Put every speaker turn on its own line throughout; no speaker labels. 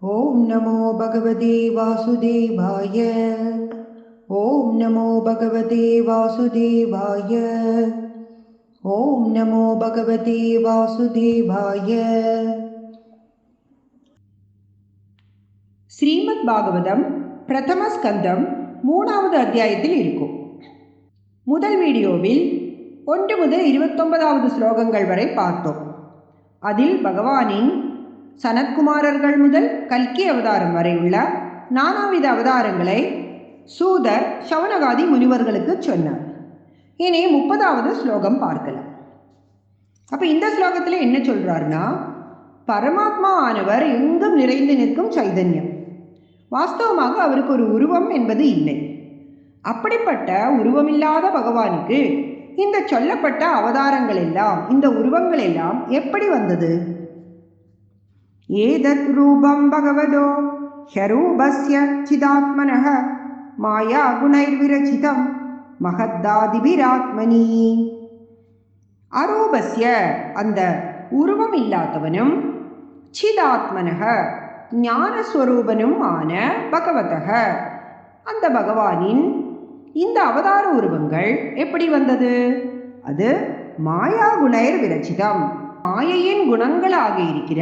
ஓம் நமோ பகவதே வாசுதேவாய. ஓம் நமோ பகவதே வாசுதேவாய. ஓம் நமோ பகவதே வாசுதேவாய. ஸ்ரீமத் பாகவதம் பிரதம ஸ்கந்தம் மூணாவது அத்தியாயத்தில் இருக்கும். முதல் வீடியோவில் ஒன்று முதல் இருபத்தொன்பதாவது ஸ்லோகங்கள் வரை பார்த்தோம். அதில் பகவானின் சனத்குமாரர்கள் முதல் கல்கி அவதாரம் வரை உள்ள நானாவித அவதாரங்களை சூதர் சவனகாதி முனிவர்களுக்கு சொன்னார். இனி முப்பதாவது ஸ்லோகம் பார்க்கலாம். அப்போ இந்த ஸ்லோகத்தில் என்ன சொல்றாருன்னா பரமாத்மா ஆனவர் எங்கும் நிறைந்து நிற்கும் சைதன்யம். வாஸ்தவமாக அவருக்கு ஒரு உருவம் என்பது இல்லை. அப்படிப்பட்ட உருவமில்லாத பகவானுக்கு இந்த சொல்லப்பட்ட அவதாரங்கள் எல்லாம் இந்த உருவங்கள் எல்லாம் எப்படி வந்தது? ஏதத் ரூபம் பகவதோ ஹரூபஸ்ய சிதாத்மனः மாயா குணைர்விரச்சிதம் மகத்தாதிபிராத்மனி. அரூபஸ்ய அந்த உருவம் இல்லாதவனும் சிதாத்மனக ஞானஸ்வரூபனும் ஆன பகவதக அந்த பகவானின் இந்த அவதார உருவங்கள் எப்படி வந்தது? அது மாயா குணைர் விரச்சிதம் மாயையின் குணங்களாக இருக்கிற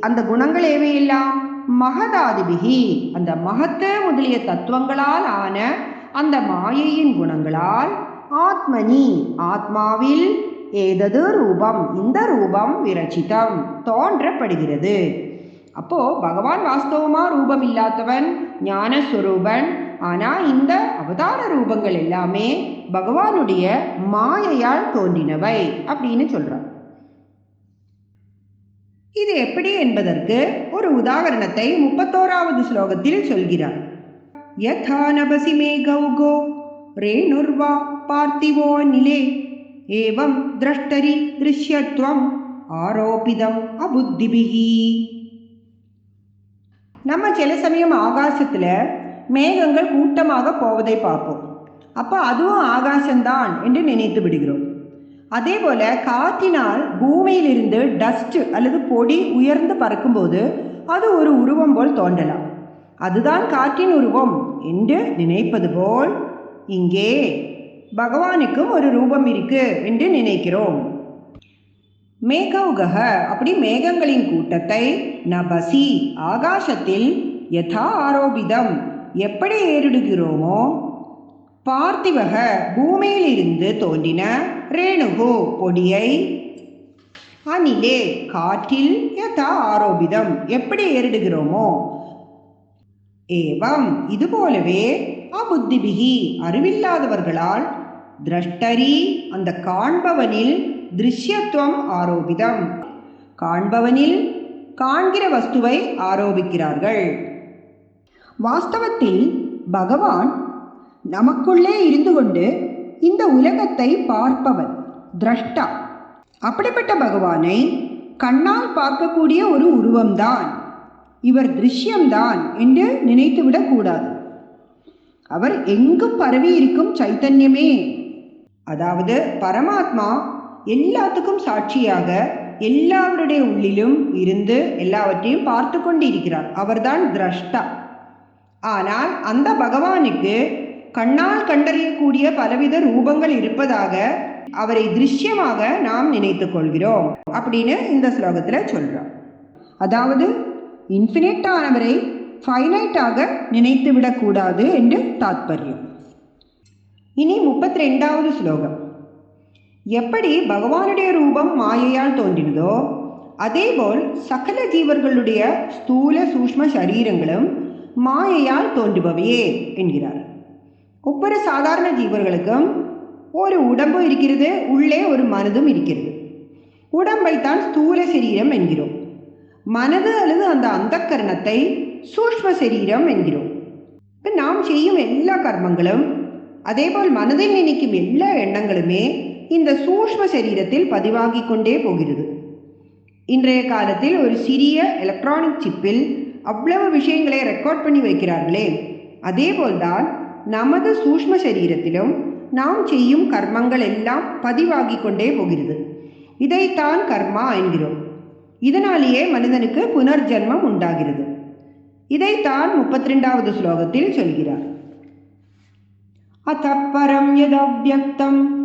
அந்த குணங்கள் ஏவையெல்லாம்? மகதாதிபிகி. அந்த மகத்த முதலிய தத்துவங்களால் ஆன அந்த மாயையின் குணங்களால் ஆத்மனி. ஆத்மாவில் ஏதது ரூபம் இந்த ரூபம் விரச்சிதம் தோன்றப்படுகிறது. அப்போ பகவான் வாஸ்தவமா ரூபம் இல்லாதவன் ஞானஸ்வரூபன் ஆனா இந்த அவதார ரூபங்கள் எல்லாமே பகவானுடைய மாயையால் தோன்றினவை அப்படின்னு சொல்றான் இது எப்படி என்பதற்கு ஒரு உதாரணத்தை முப்பத்தோராவது ஸ்லோகத்தில் சொல்கிறார். யதா நபசி மே கௌகோ ரேணுர்வா பார்த்திவோ நிலே ஏவம் திரஷ்டரி திருஷ்யத்வம் ஆரோபிதம் அபுத்திபிகி நம்ம சில சமயம் ஆகாசத்தில் மேகங்கள் கூட்டமாக போவதை பார்ப்போம். அப்போ அதுவும் ஆகாசம்தான் என்று நினைத்து விடுகிறோம். அதே போல காற்றினால் பூமியிலிருந்து டஸ்ட் அல்லது பொடி உயர்ந்து பறக்கும்போது அது ஒரு உருவம் போல் தோன்றலாம். அதுதான் காற்றின் உருவம் என்று நினைப்பது போல் இங்கே பகவானுக்கும் ஒரு ரூபம் இருக்கு என்று நினைக்கிறோம். மேகௌகக அப்படி மேகங்களின் கூட்டத்தை நபசி ஆகாசத்தில் யதா ஆரோபிதம் எப்படி ஏறிடுகிறோமோ பார்த்திவக பூமியிலிருந்து தோன்றின ரேணுகு பொடியை. அனிலே காற்றில் யதா ஆரோபிதம் எப்படி ஏறிடுகிறோமோ? ஏவம் இதுபோலவே அபுத்திபிகி அறிவில்லாதவர்களால் திரஷ்டரி அந்த காண்பவனில் திருஷ்யத்துவம் ஆரோபிதம். காண்பவனில் காண்கிற வஸ்துவை ஆரோபிக்கிறார்கள். வாஸ்தவத்தில் பகவான் நமக்குள்ளே இருந்து கொண்டு இந்த உலகத்தை பார்ப்பவன் திரஷ்டா. அப்படிப்பட்ட பகவானை கண்ணால் பார்க்கக்கூடிய ஒரு உருவம்தான். இவர் திருஷ்யம்தான் என்று நினைத்துவிடக் கூடாது. அவர் எங்கும் பரவி இருக்கும் சைத்தன்யமே. அதாவது பரமாத்மா எல்லாத்துக்கும் சாட்சியாக எல்லாவருடைய உள்ளிலும் இருந்து எல்லாவற்றையும் பார்த்து கொண்டிருக்கிறார். அவர்தான் திரஷ்டா. ஆனால் அந்த பகவானுக்கு கண்ணால் கண்டறியக்கூடிய பலவித ரூபங்கள் இருப்பதாக அவரை திருஷ்யமாக நாம் நினைத்து கொள்கிறோம் அப்படின்னு இந்த ஸ்லோகத்தில் சொல்கிறோம் அதாவது இன்ஃபினிட்டானவரை ஃபைனைட்டாக நினைத்து விடக்கூடாது என்று தாத்பரியம். இனி முப்பத்தி ரெண்டாவது ஸ்லோகம். எப்படி பகவானுடைய ரூபம் மாயையால் தோன்றினதோ அதேபோல் சகல ஜீவர்களுடைய ஸ்தூல சூஷ்ம சரீரங்களும் மாயையால் தோன்றுபவையே என்கிறார். ஒவ்வொரு சாதாரண ஜீவர்களுக்கும் ஒரு உடம்பு இருக்கிறது உள்ளே ஒரு மனதும் இருக்கிறது. உடம்பை தான் ஸ்தூல சரீரம் என்கிறோம். மனது அல்லது அந்த அந்த கரணத்தை சூஷ்ம சரீரம் என்கிறோம். இப்போ நாம் செய்யும் எல்லா கர்மங்களும் அதேபோல் மனதில் நினைக்கும் எல்லா எண்ணங்களுமே இந்த சூஷ்ம சரீரத்தில் பதிவாகி கொண்டே போகிறது. இன்றைய காலத்தில் ஒரு சிறிய எலக்ட்ரானிக் சிப்பில் அவ்வளவு விஷயங்களை ரெக்கார்ட் பண்ணி வைக்கிறார்களே. அதேபோல்தான் நமது சூஷ்ம சரீரத்திலும் நாம் செய்யும் கர்மங்கள் எல்லாம் பதிவாகி கொண்டே போகிறது. இதைத்தான் கர்மா என்கிறோம். இதனாலேயே மனிதனுக்கு புனர்ஜென்மம் உண்டாகிறது. இதைத்தான் முப்பத்தி ரெண்டாவது ஸ்லோகத்தில் சொல்கிறார். அத்தப்பரம் பரம் யதவ்யக்தம்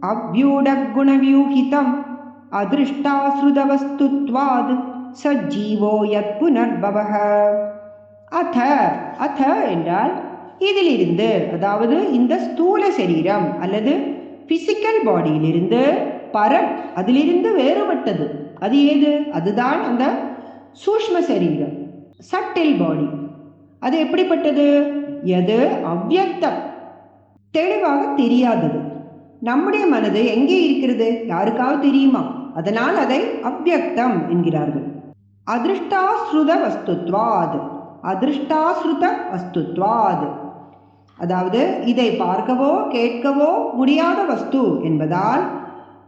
அவ்யூடகுணவியூகிதம் அதிருஷ்டாஸ்ருதவஸ்துத்வாத் சஜீவோ யத் புனர்பவக அத அத என்றால் இதிலிருந்து அதாவது இந்த ஸ்தூல சரீரம் அல்லது பிசிக்கல் பாடியிலிருந்து பரம் அதிலிருந்து வேறுபட்டது. அது ஏது? அதுதான் அந்த சூஷ்ம சரீரம் சட்டில் பாடி அது எப்படிப்பட்டது? எது? அவ்யக்தம் தெளிவாக தெரியாதது. நம்முடைய மனது எங்கே இருக்கிறது? யாருக்காவது தெரியுமா? அதனால் அதை அவ்யக்தம் என்கிறார்கள். அதிருஷ்டாஸ்ருத வஸ்துத்வாது. அதிருஷ்டாஸ்ருத வஸ்துத்வாது. அதாவது இதை பார்க்கவோ கேட்கவோ முடியாத வஸ்து என்பதால்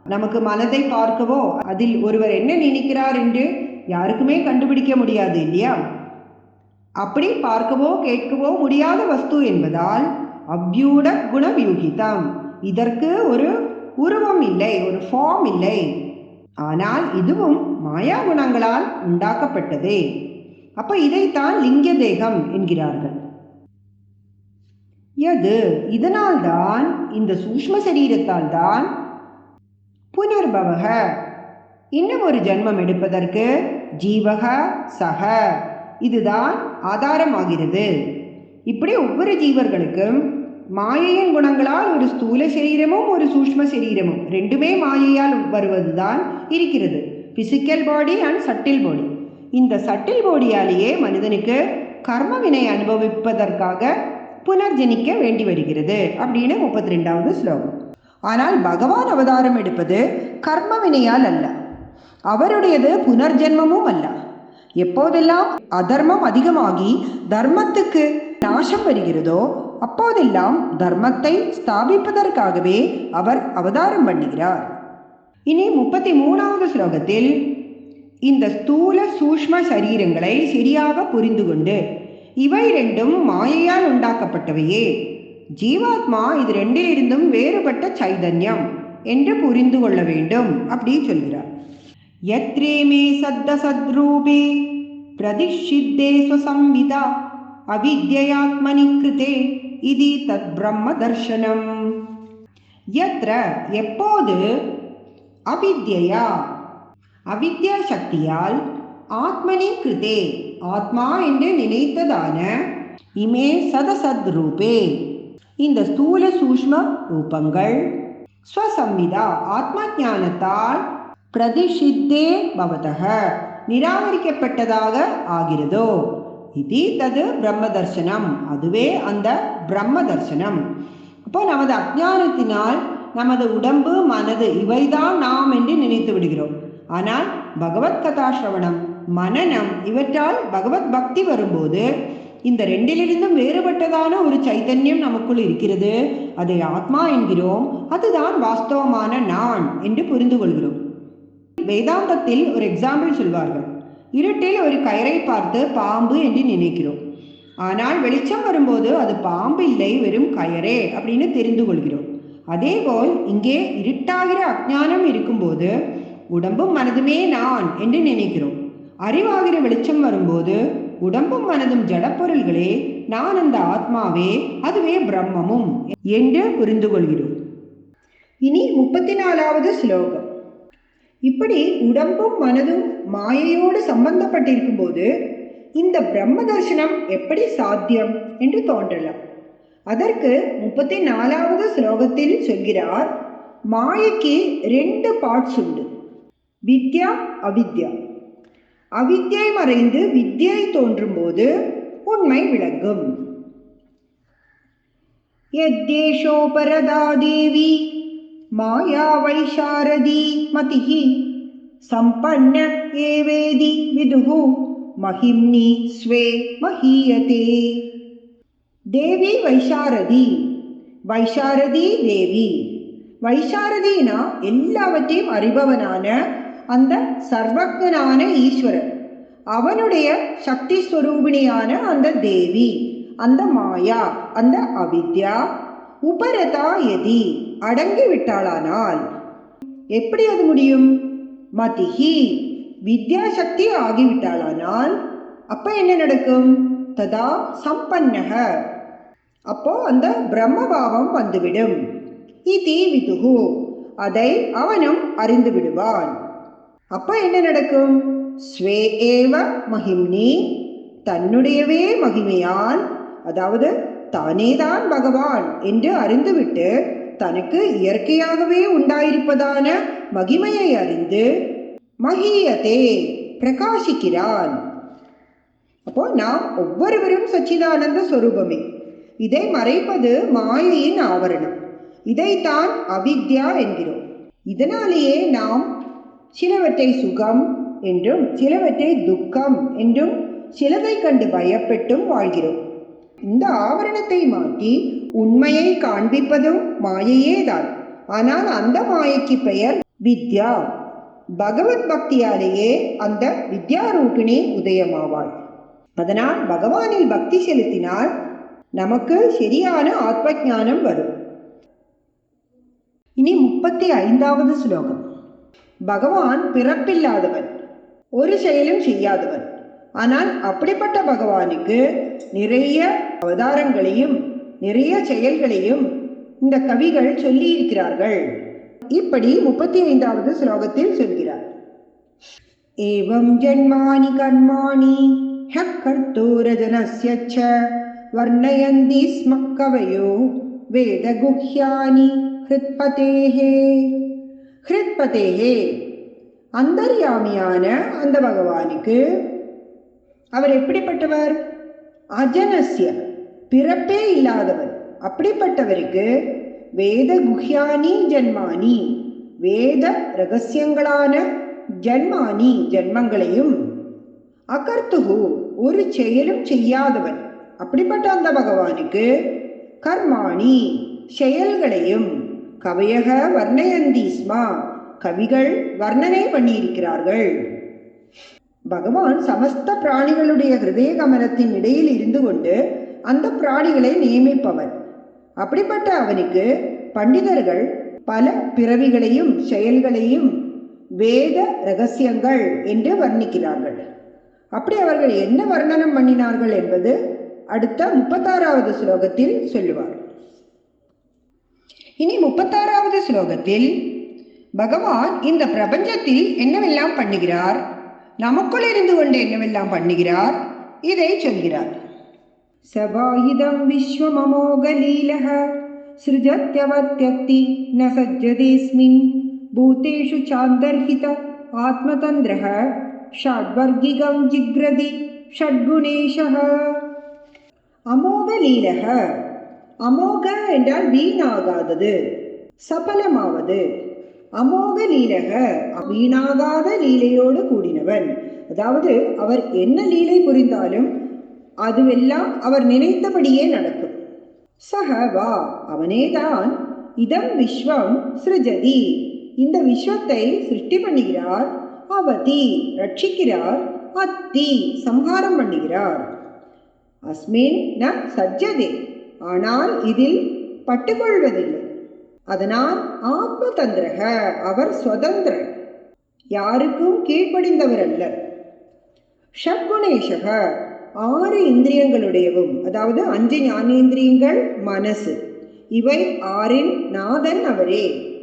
நமக்கு மனதை பார்க்கவோ அதில் ஒருவர் என்ன நினைக்கிறார் என்று யாருக்குமே கண்டுபிடிக்க முடியாது இல்லையா? அப்படி பார்க்கவோ கேட்கவோ முடியாத வஸ்து என்பதால் அவ்யூட குணவியூகிதம். இதற்கு ஒரு உருவம் இல்லை ஒரு ஃபார்ம் இல்லை. ஆனால் இதுவும் மாயா குணங்களால் உண்டாக்கப்பட்டதே. அப்ப இதைத்தான் லிங்க தேகம் என்கிறார்கள். எது? இதனால்தான் இந்த சூஷ்ம சரீரத்தால் தான் புனர்பவக. இன்னும் ஒரு ஜென்மம் எடுப்பதற்கு ஜீவக சக. இதுதான் ஆதாரமாகிறது. இப்படி ஒவ்வொரு ஜீவர்களுக்கும் மாயையின் குணங்களால் ஒரு ஸ்தூல சரீரமும் ஒரு சூஷ்ம சரீரமும் ரெண்டுமே மாயையால் வருவதுதான் இருக்கிறது. Physical body and subtle body இந்த சட்டில் பாடியாலேயே மனிதனுக்கு கர்ம வினை அனுபவிப்பதற்காக புனர்ஜனிக்க வேண்டி வருகிறது அப்படின்னு முப்பத்தி ரெண்டாவது ஸ்லோகம். ஆனால் பகவான் அவதாரம் எடுப்பது கர்ம வினையால் அல்ல. அவருடையது புனர்ஜென்மமும் அல்ல. எப்போதெல்லாம் அதர்மம் அதிகமாகி தர்மத்துக்கு நாசம் வருகிறதோ அப்போதெல்லாம் தர்மத்தை ஸ்தாபிப்பதற்காகவே அவர் அவதாரம் பண்ணுகிறார். இனி முப்பத்தி மூணாவது ஸ்லோகத்தில் இந்த ஸ்தூல சூஷ்ம சரீரங்களை சரியாக புரிந்து கொண்டு இவை ரெண்டும் மாயையால் உண்டாக்கப்பட்டவையே. ஜீவாத்மா இது ரெண்டிலிருந்தும் வேறுபட்ட சைதன்யம் என்று புரிந்து கொள்ள வேண்டும் அப்படி சொல்கிறார். யத்ரேமே சத்த சத்ரூபே பிரதிஷித்தே ஸ்வசம்விதா அவித்யாத்மனி கிருதே இது தத் பிரம்ம தர்ஷனம். யத்ர எப்போது? அவித்யா அவித்யா சக்தியால் ஆத்மனி கிருதே ஆத்மா என்று நினைத்ததான இமே சதசத் ரூபே இந்த ஸ்தூல சூஷ்ம ரூபங்கள் ஸ்வசம்மிதா ஆத்ம ஞானத்தால் பிரதிஷித்தே பவதக நிராகரிக்கப்பட்டதாக ஆகிறதோ. இது தது பிரம்ம தர்சனம் அதுவே அந்த பிரம்ம தர்சனம் அப்போ நமது அஜானத்தினால் நமது உடம்பு மனது இவைதான் நாம் என்று நினைத்து விடுகிறோம். ஆனால் பகவத் கதாசிரவணம் மனநம் இவற்றால் பகவத் பக்தி வரும்போது இந்த ரெண்டிலிருந்தும் வேறுபட்டதான ஒரு சைத்தன்யம் நமக்குள் இருக்கிறது. அதை ஆத்மா என்கிறோம். அதுதான் வாஸ்தவமான நான் என்று புரிந்து கொள்கிறோம். வேதாந்தத்தில் ஒரு எக்ஸாம்பிள் சொல்வார்கள். இருட்டில் ஒரு கயரை பார்த்து பாம்பு என்று நினைக்கிறோம். ஆனால் வெளிச்சம் வரும்போது அது பாம்பு இல்லை வெறும் கயரே அப்படின்னு தெரிந்து கொள்கிறோம். அதேபோல் இங்கே இருட்டாகிற அஜானம் இருக்கும்போது உடம்பும் மனதுமே நான் என்று நினைக்கிறோம். அறிவாகிற வெளிச்சம் வரும்போது உடம்பும் மனதும் ஜடப்பொருள்களே நான் அந்த ஆத்மாவே அதுவே பிரம்மமும் என்று புரிந்து கொள்கிறோம் இனி முப்பத்தி நாலாவது ஸ்லோகம். இப்படி உடம்பும் மனதும் மாயையோடு சம்பந்தப்பட்டிருக்கும் போது இந்த பிரம்ம தர்சனம் எப்படி சாத்தியம் என்று தோன்றலாம். அதற்கு முப்பத்தி நாலாவது ஸ்லோகத்தில் சொல்கிறார் மாயைக்கு ரெண்டு பார்ட்ஸ் உண்டு. வித்யா அவித்யா. அவித்யை மறைந்து வித்யை தோன்றும் போது உண்மை விளங்கும். யத்தேஷோபரதா தேவி மாயா வைஷாரதி மதிஹி சம்பன்ன ஏவேதி விதுகு மகிம்னி ஸ்வே மஹீயதே. தேவி வைஷாரதி வைஷாரதி தேவி. வைஷாரதினா எல்லாவற்றையும் அறிபவனான அந்த சர்வஜனான ஈஸ்வரன் அவனுடைய சக்தி ஸ்வரூபிணியான அந்த தேவி அந்த மாயா அந்த அவித்யா உபரதா எதி அடங்கி விட்டாளானால் எப்படி அது முடியும்? மதிஹி வித்யாசக்தி ஆகிவிட்டாளானால் அப்ப என்ன நடக்கும்? ததா சம்பன்னக அப்போ அந்த பிரம்மபாவம் வந்துவிடும். இதி விதுகு அதை அவனும் அறிந்து விடுவான். அப்போ என்ன நடக்கும்? ஸ்வே ஏவ மகிம்னி தன்னுடையவே மகிமையால் அதாவது தானேதான் பகவான் என்று அறிந்துவிட்டு தனக்கு இயற்கையாகவே உண்டாயிருப்பதான மகிமையை அறிந்து மகியதே பிரகாசிக்கிறான். அப்போ நாம் ஒவ்வொருவரும் சச்சிதானந்த சொரூபமே. இதை மறைப்பது மாயையின் ஆவரணம். இதைத்தான் அவித்யா என்கிறோம். இதனாலேயே நாம் சிலவற்றை சுகம் என்றும் சிலவற்றை துக்கம் என்றும் சிலதை கண்டு பயப்பட்டும் வாழ்கிறோம். இந்த ஆவரணத்தை மாற்றி உண்மையை காண்பிப்பதும் மாயையே தான் ஆனால் அந்த மாயைக்கு பெயர் வித்யா. பகவத் பக்தியாலேயே அந்த வித்யாரூபிணி உதயமாவாள். அதனால் பகவானில் பக்தி செலுத்தினால் நமக்கு சரியான ஆத்ம ஞானம் வரும். இனி முப்பத்தி ஐந்தாவது ஸ்லோகம். பகவான் பிறப்பில்லாதவன் ஒரு செயலும் செய்யாதவன். ஆனால் அப்படிப்பட்ட பகவானுக்கு நிறைய அவதாரங்களையும் நிறைய செயல்களையும் இந்த கவிகள் சொல்லியிருக்கிறார்கள். இப்படி முப்பத்தி ஐந்தாவது ஸ்லோகத்தில் சொல்கிறார். ஏவம் ஜன்மானி கர்மாணி ஹக்கர்த்தூரஜனஸ்ய ச வர்ணயந்தி ஸ்ம வேத வேதகுஹ்யானி ஹிருத்பதேஹே ஹிருத்பதேஹே. அந்தர்யாமியான அந்த பகவானுக்கு அவர் எப்படிப்பட்டவர்? அஜனசிய பிறப்பே இல்லாதவர். அப்படிப்பட்டவருக்கு வேத குஹ்யானி ஜன்மானி வேத ரகசியங்களான ஜன்மானி ஜென்மங்களையும் அகர்த்துகு ஒரு செயலும் செய்யாதவன். அப்படிப்பட்ட அந்த பகவானுக்கு கர்மாணி செயல்களையும் கவையக வர்ணயந்தி ஸ்மா. கவிகள் வர்ணனை பண்ணியிருக்கிறார்கள். பகவான் சமஸ்த பிராணிகளுடைய ஹிருதய கமலத்தின் இடையில் இருந்து கொண்டு அந்த பிராணிகளை நியமிப்பவன் அப்படிப்பட்ட அவனுக்கு பண்டிதர்கள் பல பிறவிகளையும் செயல்களையும் வேத ரகசியங்கள் என்று வர்ணிக்கிறார்கள். அப்படி அவர்கள் என்ன வர்ணனம் பண்ணினார்கள் என்பது அடுத்த முப்பத்தாறாவது ஸ்லோகத்தில் சொல்லுவார். இனி முப்பத்தாறாவது ஸ்லோகத்தில் பகவான் இந்த பிரபஞ்சத்தில் என்னவெல்லாம் பண்ணுகிறார்? நமக்குள் இருந்து கொண்டு என்னவெல்லாம் பண்ணுகிறார்? இதை சொல்கிறார். சபாயுதம் விஸ்வமமோக லீலக சிருஜத்யவத்யக்தி ந சஜ்ஜதேஸ்மின் பூதேஷு சாந்தர்ஹித ஆத்மதந்திரஹ ஷாட்வர்கிகம் ஜிக்ரதி ஷட்குணேஷ அமோக லீலக அமோக என்றால் வீணாகாதது சபலமாவது. அமோக லீலக வீணாகாத லீலையோடு கூடினவன். அதாவது அவர் என்ன லீலை புரிந்தாலும் அதுவெல்லாம் அவர் நினைத்தபடியே நடக்கும். சக வா அவனேதான் இதம் விஸ்வம் சிருஜதி. இந்த விஸ்வத்தை சிருஷ்டி பண்ணுகிறார் அவதி ரட்சிக்கிறார் அத்தி. சம்ஹாரம் பண்ணுகிறார். அஸ்மின் ந சஜ்ஜதே. ஆனால் இதில் பட்டுக்கொள்வதில்லை. அதனால் ஆத்ம தந்திரக அவர் சுதந்திரன் யாருக்கும் கீழ்ப்படிந்தவர் அல்ல ஷட்குணேஷக ஆறு இந்திரியங்களுடையவும் அதாவது அஞ்சு ஞானேந்திரியங்கள் மனசு. இவை ஆறின் நாதன் அவரே.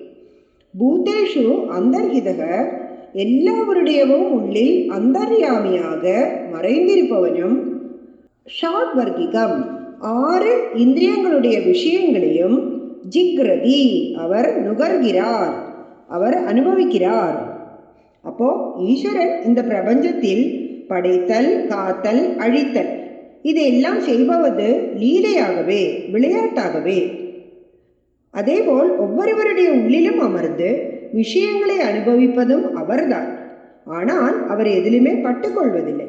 பூதேஷு அந்தர்ஹிதக எல்லாவருடையவும் உள்ளில் அந்தர்யாமியாக மறைந்திருப்பவனும் ஷாட்வர்கிகம். வர்க்கிகம் ஆறு இந்திரியங்களுடைய விஷயங்களையும் ஜிக்ரதி அவர் நுகர்கிறார் அவர் அனுபவிக்கிறார். அப்போ ஈஸ்வரன் இந்த பிரபஞ்சத்தில் படைத்தல் காத்தல் அழித்தல் இதையெல்லாம் செய்பவது லீலையாகவே விளையாட்டாகவே. அதேபோல் ஒவ்வொருவருடைய உள்ளிலும் அமர்ந்து விஷயங்களை அனுபவிப்பதும் அவர்தான். ஆனால் அவர் எதிலுமே பட்டுக்கொள்வதில்லை.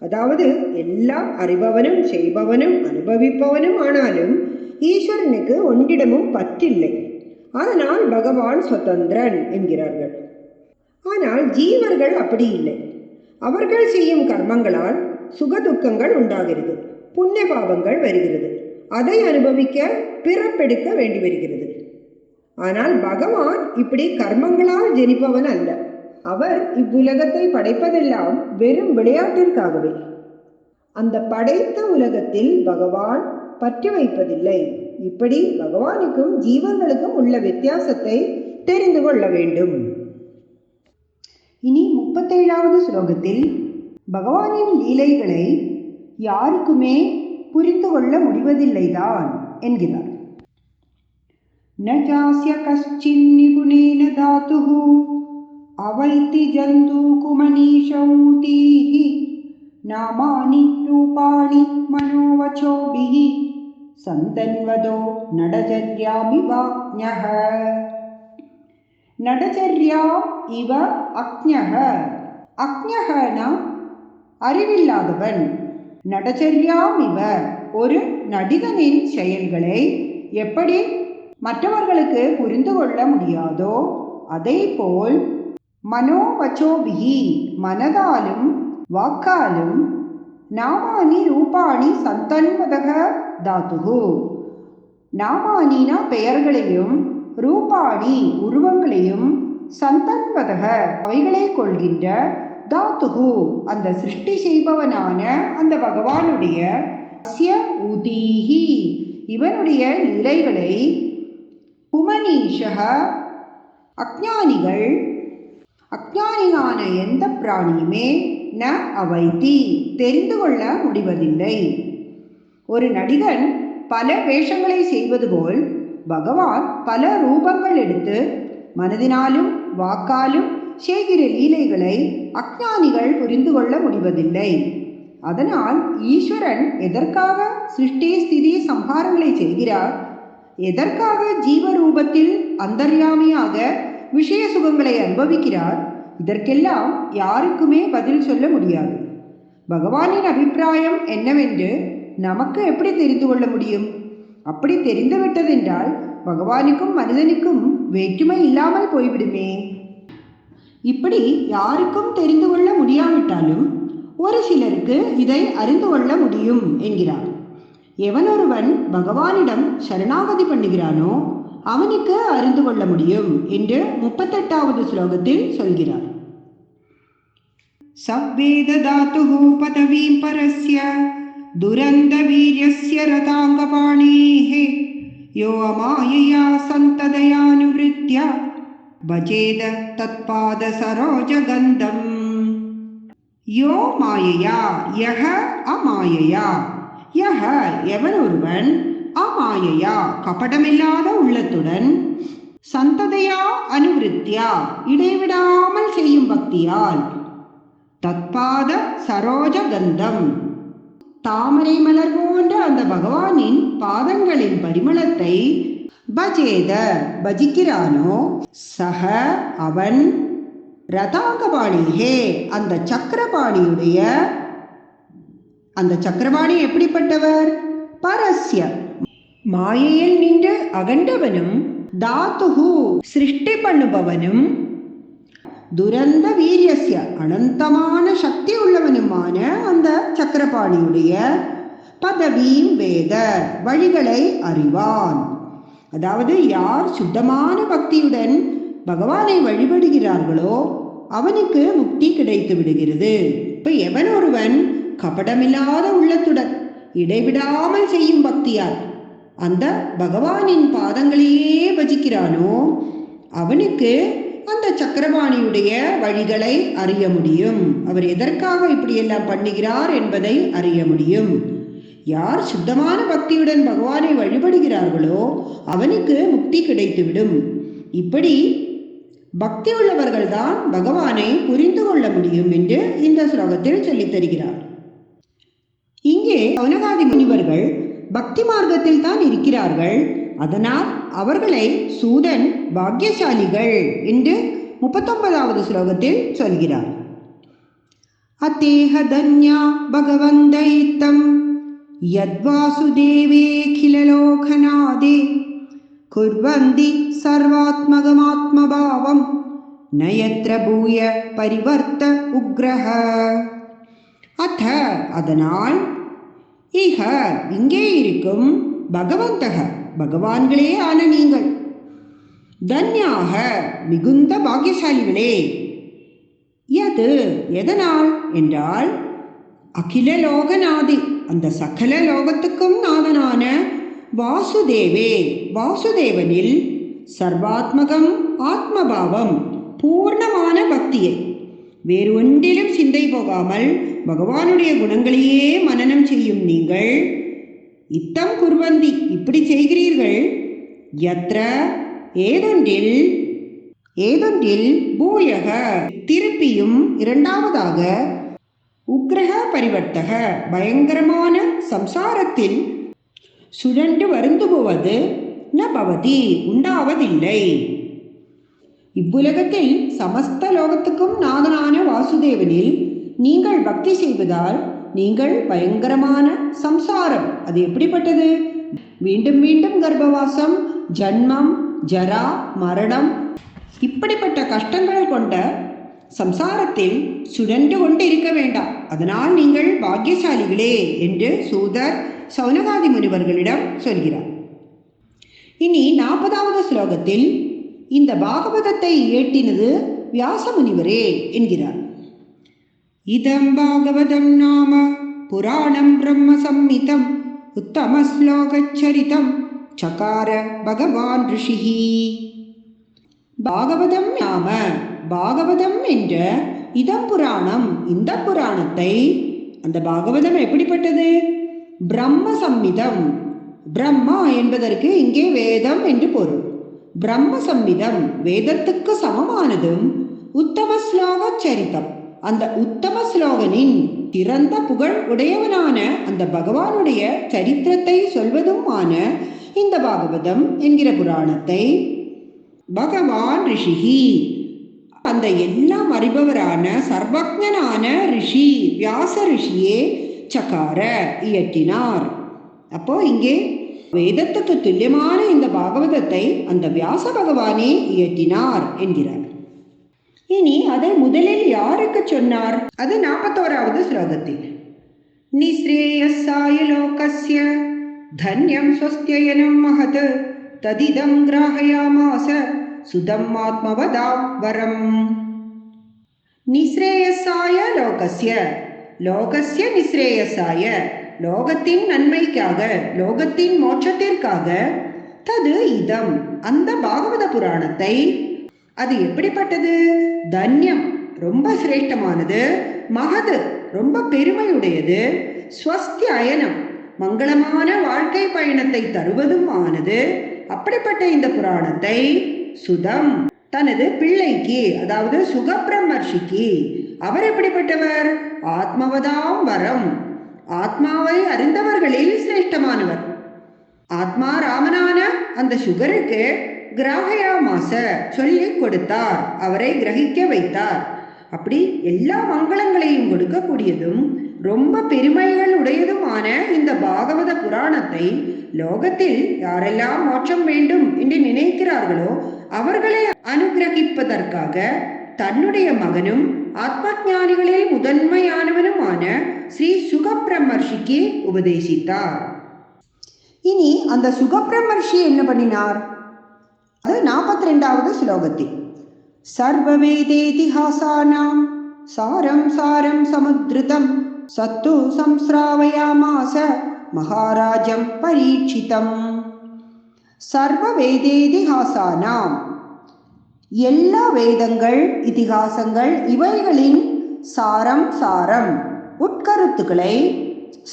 அதாவது எல்லாம் அறிபவனும் செய்பவனும் அனுபவிப்பவனும் ஆனாலும் ஈஸ்வரனுக்கு ஒன்றிடமும் பற்றில்லை. அதனால் பகவான் சுதந்திரன் என்கிறார்கள். ஆனால் ஜீவர்கள் அப்படி இல்லை. அவர்கள் செய்யும் கர்மங்களால் சுகதுக்கங்கள் உண்டாகிறது. புண்ணிய பாவங்கள் வருகிறது. அதை அனுபவிக்க பிறப்பெடுக்க வேண்டி வருகிறது. ஆனால் பகவான் இப்படி கர்மங்களால் ஜெனிப்பவன் அல்ல. அவர் இவ்வுலகத்தை படைப்பதெல்லாம் வெறும் விளையாட்டிற்காகவே அந்த படைத்த உலகத்தில் பகவான் பற்றி வைப்பதில்லை இப்படி பகவானுக்கும் ஜீவர்களுக்கும் உள்ள வித்தியாசத்தை தெரிந்து கொள்ள வேண்டும் இனி முப்பத்தேழாவது ஸ்லோகத்தில் பகவானின் லீலைகளை யாருக்குமே புரிந்து கொள்ள முடிவதில்லைதான் என்கிறார் न चास्य कश्चिन्निपुणेन धातुः अवैति जन्तूकुमनीषौतीः नामानि रूपाणि मनोवचोभिः सन्तन्वदो नडचर्यामिवाज्ञः நடச்சர்யா இவ அக்ஞக அக்ஞகன அறிவில்லாதவன் நடச்சர்யாம் இவ ஒரு நடிகனின் செயல்களை எப்படி மற்றவர்களுக்கு புரிந்து கொள்ள முடியாதோ அதே போல் மனோவச்சோபிகி மனதாலும் வாக்காலும் நாமானி ரூபாணி சந்தன்மதக தாத்துகு. நாமானினா பெயர்களையும் ரூபாணி உருவங்களையும் சந்தன்வதக அவைகளை கொள்கின்ற தாத்துகு. அந்த சிருஷ்டி செய்பவனான அந்த பகவானுடைய அஸ்ய உதீஹி இவனுடைய நிலைகளை புமனீஷக அக்ஞானிகள் அஜானியான எந்த பிராணியுமே ந அவைத்தி தெரிந்து கொள்ள முடிவதில்லை. ஒரு நடிகன் பல வேஷங்களை செய்வது போல் பகவான் பல ரூபங்கள் எடுத்து மனதினாலும் வாக்காலும் செய்கிற லீலைகளை அஜானிகள் புரிந்து கொள்ள முடிவதில்லை. அதனால் ஈஸ்வரன் எதற்காக சிருஷ்டி ஸ்திதி சம்ஹாரங்களை செய்கிறார்? எதற்காக ஜீவரூபத்தில் அந்தர்யாமியாக விஷய சுகங்களை அனுபவிக்கிறார். இதற்கெல்லாம் யாருக்குமே பதில் சொல்ல முடியாது. பகவானின் அபிப்பிராயம் என்னவென்று நமக்கு எப்படி தெரிந்து கொள்ள முடியும்? அப்படி தெரிந்துவிட்டதென்றால் பகவானுக்கும் மனிதனுக்கும் வேற்றுமை இல்லாமல் போய்விடுமே. இப்படி யாருக்கும் தெரிந்து கொள்ள முடியாவிட்டாலும் ஒரு சிலருக்கு இதை அறிந்து கொள்ள முடியும் என்கிறார். எவனொருவன் பகவானிடம் சரணாகதி பண்ணுகிறானோ அவனுக்கு அறிந்து கொள்ள முடியும் என்று முப்பத்தெட்டாவது ஸ்லோகத்தில் சொல்கிறார் சவ்வேததாத்துः பதவீं பரஸ்ய दुरन्दवीर्यस्य रताङ्गपाणेः यो अमायया सन्तदयानुवृत्य भजेद तत्पादसरोजगन्धम् யோ மாயையா யக அமாயையா யக எவன் ஒருவன் அமாயையா கபடமில்லாத உள்ளத்துடன். சந்ததையா அனுவிருத்தியா இடைவிடாமல் செய்யும் பக்தியால். தத்பாத சரோஜ கந்தம். தாமரை மலர் போன்ற அந்த பகவானின் பாதங்களின் பரிமளத்தை பஜேத பஜிக்கிறானோ சக அவன் ரதாங்கபாணியே அந்த சக்கரபாணியுடைய அந்த சக்கரபாணி எப்படிப்பட்டவர்? பரஸ்ய மாயையில் நின்று அகண்டவனும் தாத்துகு சிருஷ்டி பண்ணுபவனும் துரந்த வீரியசிய அனந்தமான சக்தி உள்ளவனுமான அந்த சக்கரபாணியுடைய பதவியும் வேத வழிகளை அறிவான். அதாவது யார் சுத்தமான பக்தியுடன் பகவானை வழிபடுகிறார்களோ அவனுக்கு முக்தி கிடைத்து விடுகிறது. இப்ப எவன் ஒருவன் கபடமில்லாத உள்ளத்துடன் இடைவிடாமல் செய்யும் பக்தியால் அந்த பகவானின் பாதங்களையே பஜிக்கிறானோ அவனுக்கு அந்த சக்கரபாணியுடைய வழிகளை அறிய முடியும். அவர் எதற்காக இப்படியெல்லாம் பண்ணுகிறார் என்பதை அறிய முடியும். யார் சுத்தமான பக்தியுடன் பகவானை வழிபடுகிறார்களோ அவனுக்கு முக்தி கிடைத்துவிடும். இப்படி பக்தி உள்ளவர்கள்தான் பகவானை புரிந்து கொள்ள முடியும் என்று இந்த ஸ்லோகத்தில் சொல்லித் தருகிறார் இங்கே சௌனகாதி முனிவர்கள் பக்தி மார்க்கத்தில் தான் இருக்கிறார்கள் அதனால் அவர்களை சூதன் பாக்கியசாலிகள் என்று முப்பத்தொன்பதாவது ஸ்லோகத்தில் சொல்கிறார் அத்தேக தன்யா பகவந்த இத்தம் யத்வாசுதேவேகிலலோகநாதே कुर्वन्ति सर्वात्मगमात्मभावं न यत्र भूय परिवर्त उग्रः அத்த அதனால் இக இங்கே இருக்கும் பகவந்தக. பகவான்களே ஆன நீங்கள். தன்யாக மிகுந்த பாக்கியசாலிகளே. எது எதனால் என்றால் அகில லோகநாதி அந்த சகல லோகத்துக்கும் நாதனான வாசுதேவே வாசுதேவனில் சர்வாத்மகம் ஆத்மபாவம் பூர்ணமான பக்தியை. வேறு ஒன்றிலும் சிந்தை போகாமல் பகவானுடைய குணங்களையே மனனம் செய்யும் நீங்கள். இத்தம் குர்வந்தி இப்படி செய்கிறீர்கள். யத்ர ஏதொன்றில் ஏதொன்றில் பூயக. திருப்பியும் இரண்டாவதாக உக்ரக பரிவர்த்தக பயங்கரமான சம்சாரத்தில் சுழன்று வருந்துபுவது ந பவதி உண்டாவதில்லை. இவ்வுலகத்தில் சமஸ்த லோகத்துக்கும் நாதனான வாசுதேவனில் நீங்கள் பக்தி செய்வதால் நீங்கள் பயங்கரமான சம்சாரம். அது எப்படிப்பட்டது? மீண்டும் மீண்டும் கர்ப்பவாசம் ஜன்மம் ஜரா மரணம். இப்படிப்பட்ட கஷ்டங்கள் கொண்ட சம்சாரத்தில் சுழன்று கொண்டு இருக்க வேண்டாம். அதனால் நீங்கள் பாக்கியசாலிகளே என்று சூதர் சௌனகாதி முனிவர்களிடம் சொல்கிறார். இனி நாற்பதாவது ஸ்லோகத்தில் இந்த பாகவதத்தை இயற்றினது வியாச முனிவரே என்கிறார். இதம் பாகவதம் நாம புராணம் பிரம்ம சம்மிதம் உத்தம ஸ்லோகச்சரிதம் சகார பகவான் ரிஷிஹி பாகவதம் நாம பாகவதம் என்ற இதம் புராணம் இந்த புராணத்தை அந்த பாகவதம் எப்படிப்பட்டது? பிரம்ம சம்மிதம் பிரம்மா என்பதற்கு இங்கே வேதம் என்று பொருள். பிரம்ம சம்மிதம் வேதத்துக்கு சமமானதும் உத்தம ஸ்லோக சரிதம் அந்த உத்தம ஸ்லோகனின் திறந்த புகழ் உடையவனான அந்த பகவானுடைய சரித்திரத்தை சொல்வதுமான இந்த பாகவதம் என்கிற புராணத்தை பகவான் ரிஷிகி அந்த எல்லாம் அறிபவரான சர்வஜனான ரிஷி வியாச ரிஷியே சக்கார இயற்றினார். அப்போ இங்கே வேதத்துக்கு துல்லியமான இந்த பாகவதத்தை அந்த வியாச பகவானே இயற்றினார் என்கிறார். இனி அதை முதலில் யாருக்கு சொன்னார்? அது நாற்பத்தோராவது ஸ்லோகத்தில். நிஸ்ரேயசாய லோகஸ்ய தன்யம் ஸ்வஸ்தியனம் மகத். ததிதம் கிராகயாமாச சுதம் ஆத்மவதா வரம். நிஸ்ரேயசாய லோகஸ்ய. லோகஸ்ய நிஸ்ரேயசாய. லோகத்தின் நன்மைக்காக லோகத்தின் மோட்சத்திற்காக தது இதம். அந்த பாகவத புராணத்தை அது எப்படிப்பட்டது? தன்யம் ரொம்ப சிரேஷ்டமானது மகது ரொம்ப பெருமையுடையது ஸ்வஸ்தி அயனம் மங்களமான வாழ்க்கை பயணத்தை தருவதும் ஆனது. அப்படிப்பட்ட இந்த புராணத்தை சுதம் தனது பிள்ளைக்கு அதாவது சுகப்பிரமர்ஷிக்கு அவர் எப்படிப்பட்டவர்? ஆத்மவதாம் வரம். ஆத்மாவை அறிந்தவர்களில் சிரேஷ்டமானவர். ஆத்மா ராமனான அந்த சுகருக்கு கிராகயா மாச சொல்லி கொடுத்தார். அவரை கிரகிக்க வைத்தார். அப்படி எல்லா மங்களங்களையும் கொடுக்கக்கூடியதும் ரொம்ப பெருமைகள் உடையதுமான இந்த பாகவத புராணத்தை லோகத்தில் யாரெல்லாம் மோட்சம் வேண்டும் என்று நினைக்கிறார்களோ அவர்களை அனுகிரகிப்பதற்காக தன்னுடைய மகனும் ஆத்மஞானிகளில் முதன்மையானவனுமான ஸ்ரீ சுகப்பிரமர்ஷிக்கு உபதேசித்தார். இனி அந்த சுகப்பிரமர்ஷி என்ன பண்ணினார்? அது நாற்பத்தி ரெண்டாவது ஸ்லோகத்தில். சர்வவேதேதிஹாசானாம் சாரம் சாரம் சமுத்ருதம் சத்து சம்ஸ்ராவயாமாச மகாராஜம் பரீட்சிதம். சர்வ வேதேதிஹாசானாம் எல்லா வேதங்கள் இதிகாசங்கள் இவைகளின் சாரம் சாரம் உட்கருத்துக்களை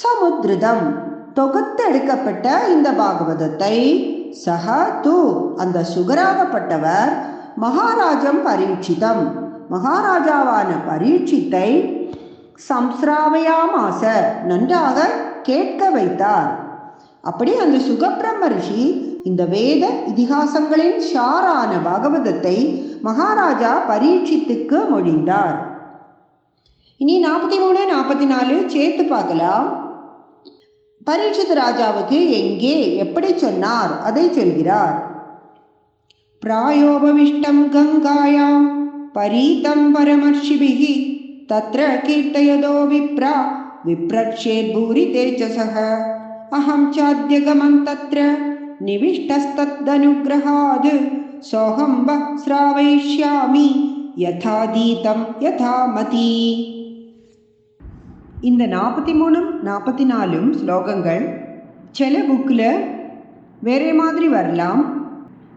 சமுத்ருதம் தொகுத்து எடுக்கப்பட்ட இந்த பாகவதத்தை சஹா தூ. அந்த சுகராகப்பட்டவர் மகாராஜம் பரீட்சிதம். மகாராஜாவான பரீட்சித்தை சம்ஸ்ராவையாமாச நன்றாக கேட்க வைத்தார். அப்படி அந்த சுகபிரம்ம ரிஷி இந்த வேத இதிகாசங்களின் ஷாரான பாகவதத்தை மகாராஜா பரீட்சித்துக்கு மொழிந்தார். இனி நாற்பத்தி மூணு நாற்பத்தி நாலு சேர்த்து பார்க்கலாம். பரீட்சித் ராஜாவுக்கு எங்கே எப்படி சொன்னார்? அதை சொல்கிறார். பிராயோபவிஷ்டம் கங்காயாம் பரீதம் பரமர்ஷிபிகி தத்ர கீர்த்தயதோ விப்ரா விப்ரக்ஷேத் பூரி தேஜசः அஹம் சாத்யகமம் தத்ர நிவிஷ்டஸ்தத்தனுகிரகாத் சோகம் வ ஸ்ராவயிஷ்யாமி யதாதீதம் யதாமதி இந்த நாற்பத்தி மூணும் நாற்பத்தி நாலும் ஸ்லோகங்கள் சில புக்கில் வேறே மாதிரி வரலாம்.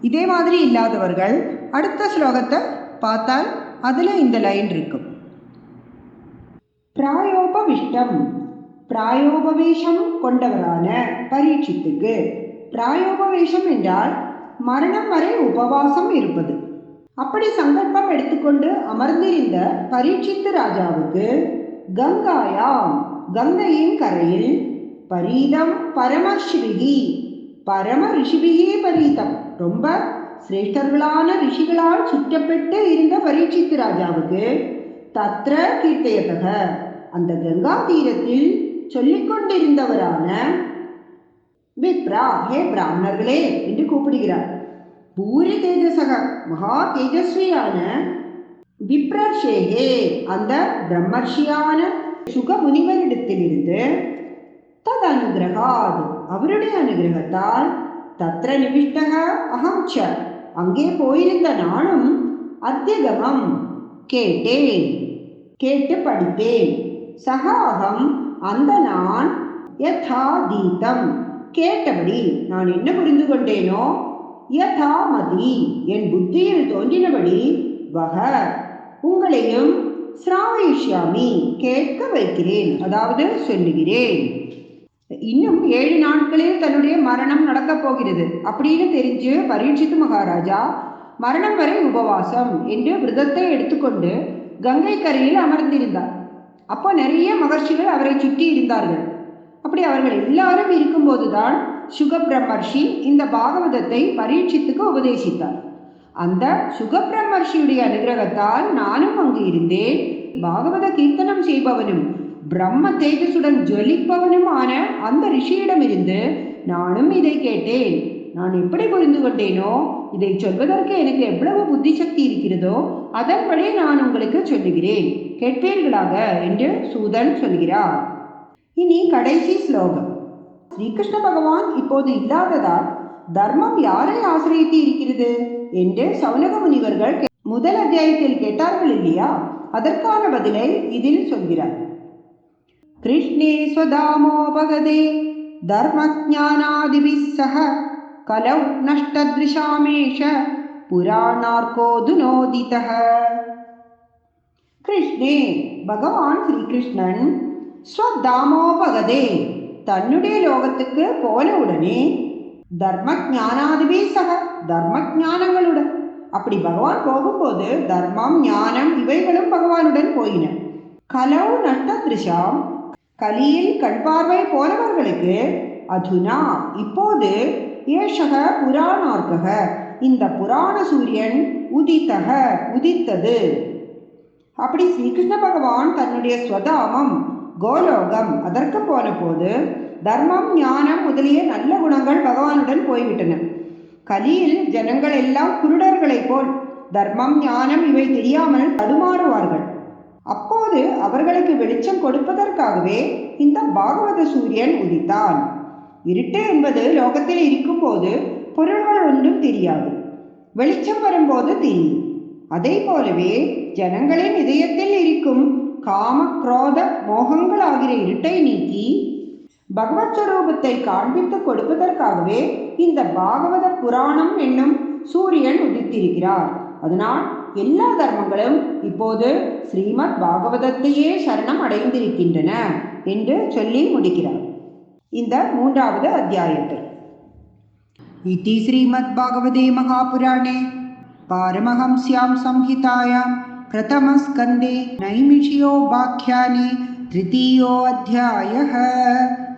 இதே மாதிரி இல்லாதவர்கள் அடுத்த ஸ்லோகத்தை பார்த்தால் அதில் இந்த லைன் இருக்கும். பிராயோபவிஷ்டம். பிராயோபவேஷம் கொண்டவரான பரீட்சித்துக்கு. பிராயோபவேஷம் என்றால் மரணம் வரை உபவாசம் இருப்பது. அப்படி சங்கல்பம் எடுத்துக்கொண்டு அமர்ந்திருந்த பரீட்சித்து ராஜாவுக்கு கங்காயாம். கங்கையின் கரையில் பரீதம் பரமஸ்ரீகி பரம ரிஷிபியே பரீதம். ரொம்ப சிரேஷ்டர்களான ரிஷிகளால் சுற்றப்பட்டு இருந்த பரீட்சித்து ராஜாவுக்கு தத்ர கீர்த்தையதக அந்த கங்கா தீரத்தில் சொல்லிக் கொண்டிருந்தவரான விப்ரா ஹே பிராமணர்களே என்று கூப்பிடுகிறார். பூரி தேஜசக மகா தேஜஸ்வியான விப்ரர்ஷேகே அந்த பிரம்மர்ஷியான சுக முனிவரிடத்திலிருந்து தத் அனுகிரகாது அவருடைய அனுகிரகத்தால் தத்ர நிவிஷ்டக அகம் ச. அங்கே போயிருந்த நானும் அத்தியகமம். கேட்டேன். கேட்டு படித்தேன். சக அகம் அந்த நான் யதா தீதம் கேட்டபடி நான் என்ன புரிந்து கொண்டேனோ? யதா மதி என் புத்தியில் தோன்றினபடி வக. உங்களையும் சிராவயிஷ்யாமி கேட்க வைக்கிறேன் அதாவது சொல்லுகிறேன். இன்னும் ஏழு நாட்களில் தன்னுடைய மரணம் நடக்கப் போகிறது. அப்படின்னு தெரிஞ்சு பரீட்சித்து மகாராஜா மரணம் வரை உபவாசம் என்று விரதத்தை எடுத்துக்கொண்டு கங்கை கரையில் அமர்ந்திருந்தார். அப்போ நிறைய மகர்ஷிகள் அவரை சுற்றி இருந்தார்கள். அப்படி அவர்கள் எல்லாரும் இருக்கும்போதுதான் சுகபிரமர்ஷி இந்த பாகவதத்தை பரீட்சித்துக்கு உபதேசித்தார். அந்த சுகபிரமர்ஷியுடைய அனுகிரகத்தால் நானும் அங்கு இருந்தேன். பாகவத கீர்த்தனம் செய்பவனும் பிரம்ம தேஜசுடன் ஜொலிப்பவனுமான அந்த ரிஷியிடமிருந்து நானும் இதை கேட்டேன். நான் எப்படி புரிந்து கொண்டேனோ இதை சொல்வதற்கு எனக்கு எவ்வளவு புத்தி சக்தி இருக்கிறதோ அதன்படி நான் உங்களுக்கு சொல்லுகிறேன். கேட்பீர்களாக? என்று சூதன் சொல்கிறார். இனி கடைசி ஸ்லோகம். ஸ்ரீகிருஷ்ண பகவான் இப்போது இல்லாததால் தர்மம் யாரை ஆசிரியத்து இருக்கிறது? என்று சௌனக முனிவர்கள் முதல் அத்தியாயத்தில் கேட்டார்கள் இல்லையா? அதற்கான பதிலை இதில் சொல்கிறார். கிருஷ்ணே ஸ்வதாமோபகதே தர்மஜானாதிபிஸ் சக கலௌ நஷ்டத்ரிஷாமேஷ புராணார்கோதுனோதிதः கிருஷ்ணே பகவான் ஸ்ரீகிருஷ்ணன் ஸ்வதாமோபகதே தன்னுடைய லோகத்துக்கு போன உடனே தர்ம ஞானாதிபே சக தர்ம ஞானங்களுடன் அப்படி பகவான் போகும்போது தர்மம் ஞானம் இவைகளும் பகவானுடன் போயின. கலௌ நஷ்ட திருஷாம் கலியில் கண்பார்வை போனவர்களுக்கு அதுனா இப்போது ஏஷக புராணார்க்கக இந்த புராண சூரியன் உதித்தக உதித்தது. அப்படி ஸ்ரீகிருஷ்ண பகவான் தன்னுடைய ஸ்வதாமம் கோலோகம் அதற்கு போன போது தர்மம் ஞானம் முதலிய நல்ல குணங்கள் பகவானுடன் போய்விட்டன. கலியில் ஜனங்கள் எல்லாம் குருடர்களைப் போல் தர்மம் ஞானம் இவை தெரியாமல் தடுமாறுவார்கள். அப்போது அவர்களுக்கு வெளிச்சம் கொடுப்பதற்காகவே இந்த பாகவத சூரியன் உதித்தான். இருட்டு என்பது லோகத்தில் இருக்கும்போது பொருள்கள் ஒன்றும் தெரியாது. வெளிச்சம் வரும்போது தெரியும். அதே போலவே ஜனங்களின் இதயத்தில் இருக்கும் காம குரோத மோகங்கள் ஆகிற இருட்டை நீக்கி பகவத் ஸ்வரூபத்தை காண்பித்து கொடுப்பதற்காகவே இந்த பாகவத புராணம் என்னும் சூரியன் உதித்திருக்கிறார் அதனால் எல்லா தர்மங்களும் இப்போது ஸ்ரீமத் பாகவதத்தையே சரணம் அடைந்திருக்கின்றன என்று சொல்லி முடிக்கிறார் இந்த மூன்றாவது அத்தியாயத்தில் इति श्रीमद्भागवते महापुराणे पारमहंस्यां संहितायां प्रथमस्कन्धे नैमिषियोपाख्याने तृतीयोऽध्यायः